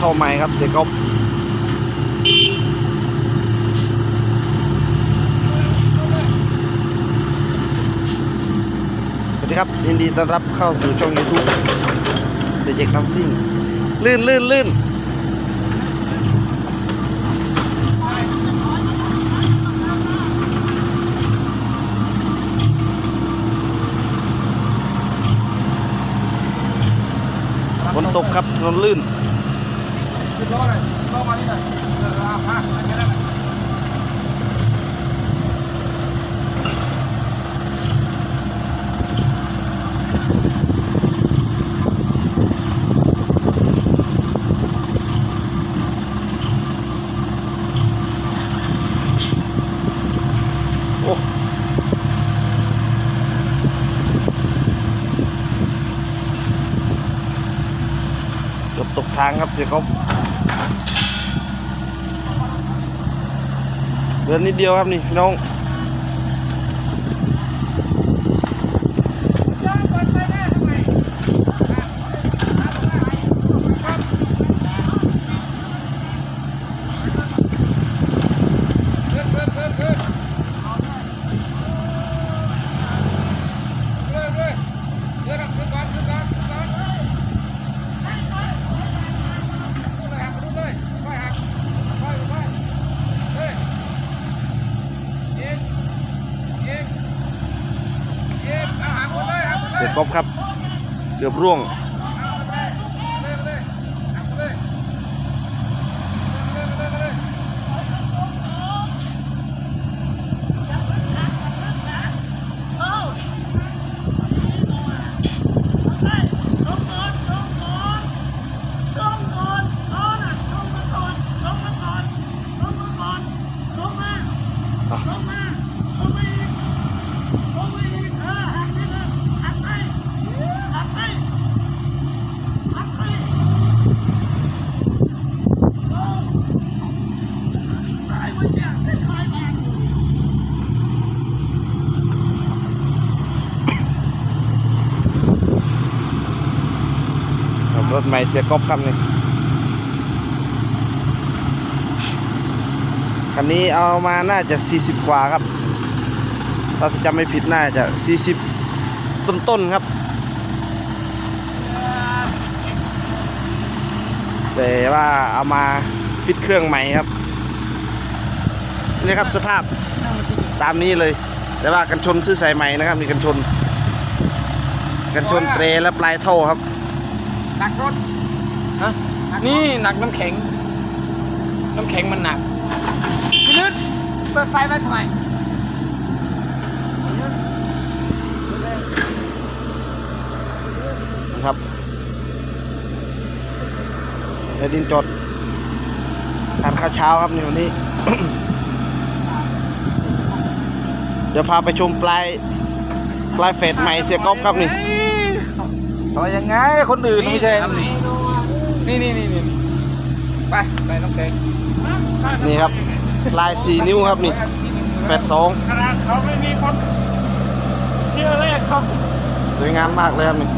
ท่อใหม่ครับเสียกบสวัสดีครับยินดีต้อนรับเข้าสู่ช่อง YouTube เสียเจกคำซิ่ง ลื่นลื่นลื่นฝนตกครับถนนลื่น ขึ้นล้อเลยล้อมานี่หน่อยเออ เดือบตกทางครับเสียกบเดินนิดเดียวครับนี่พี่น้อง ขึ้นขึ้นขึ้นขึ้นเรื่อยเรื่อยเรื่อยขึ้นก่อนขึ้นก่อนขึ้นก่อนขึ้นเลยหักขึ้นเลยค่อยหักค่อยค่อยเฮ้ยยิงยิงยิงเอาหักหมด เสียกบครับ เกือบร่วง เอาไปเลยเลยเลยหักหมดเลยเลยเลยเลยเลย ค รถใหม่เสียกบครับนี่คันนี้เอามาน่าจะ 40 กว่าครับ ถ้าจำไม่ผิดน่าจะ 40 ต้นๆครับ แต่ว่าเอามาฟิตเครื่องใหม่ครับ นี่ครับสภาพตามนี้เลย แต่ว่ากันชนซื้อใส่ใหม่นะครับมีกันชน กันชนเตรและปลายท่อครับ หนักรถนี่หนักน้ำแข็ง น้ำแข็งมันหนักพี่นึดเปิดไฟไว้ทำไมนะครับใช้ดินจดทานข้าวเช้าครับนี่วันนี้ เดี๋ยวพาไปชมปลายปลายเฟสใหม่เสียก๊อฟครับนี่ ต่อยังไงคนอื่นไม่ใช่ นี่นี่นี่นี่ไปไปน้ำแข็งนี่ครับ ลายสี่นิ้วครับนี่แฟดสองขนาดเขาไม่มีคนเชื่อเลขเขาสวยงามมากเลยครับนี่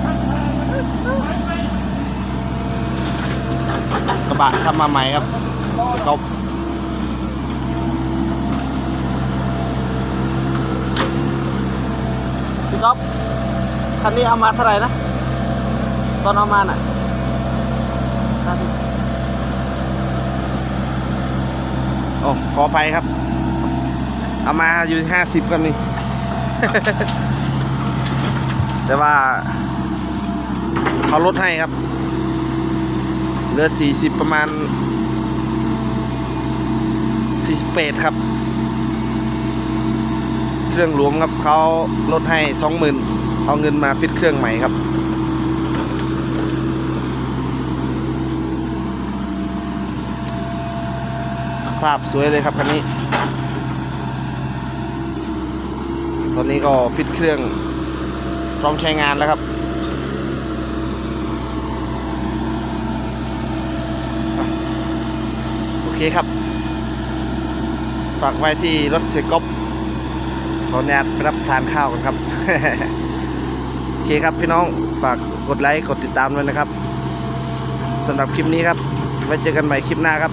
กระบะทำมาใหม่ครับเสียก๊อฟพี่ก๊อฟคันนี้เอามาเท่าไหร่นะ ตอนเอามาน่ะโอ้ขอไปครับ เอามาอยู่ห้าสิบกันนี่ แต่ว่า เขาลดให้ครับ เหลือสี่สิบประมาณสี่สิบเปดครับ เครื่องหลวมครับเขาลดให้สองหมื่นเอาเงินมาฟิตเครื่องใหม่ครับ ภาพสวยเลยครับคันนี้ ตอนนี้ก็ฟิตเครื่องพร้อมใช้งานแล้วครับโอเคครับ ฝากไว้ที่รถเสียกบขออนุญาตไปรับทานข้าวกันครับ โอเคครับพี่น้องฝากกดไลค์ กดติดตามด้วยนะครับสำหรับคลิปนี้ครับ ไว้เจอกันใหม่คลิปหน้าครับ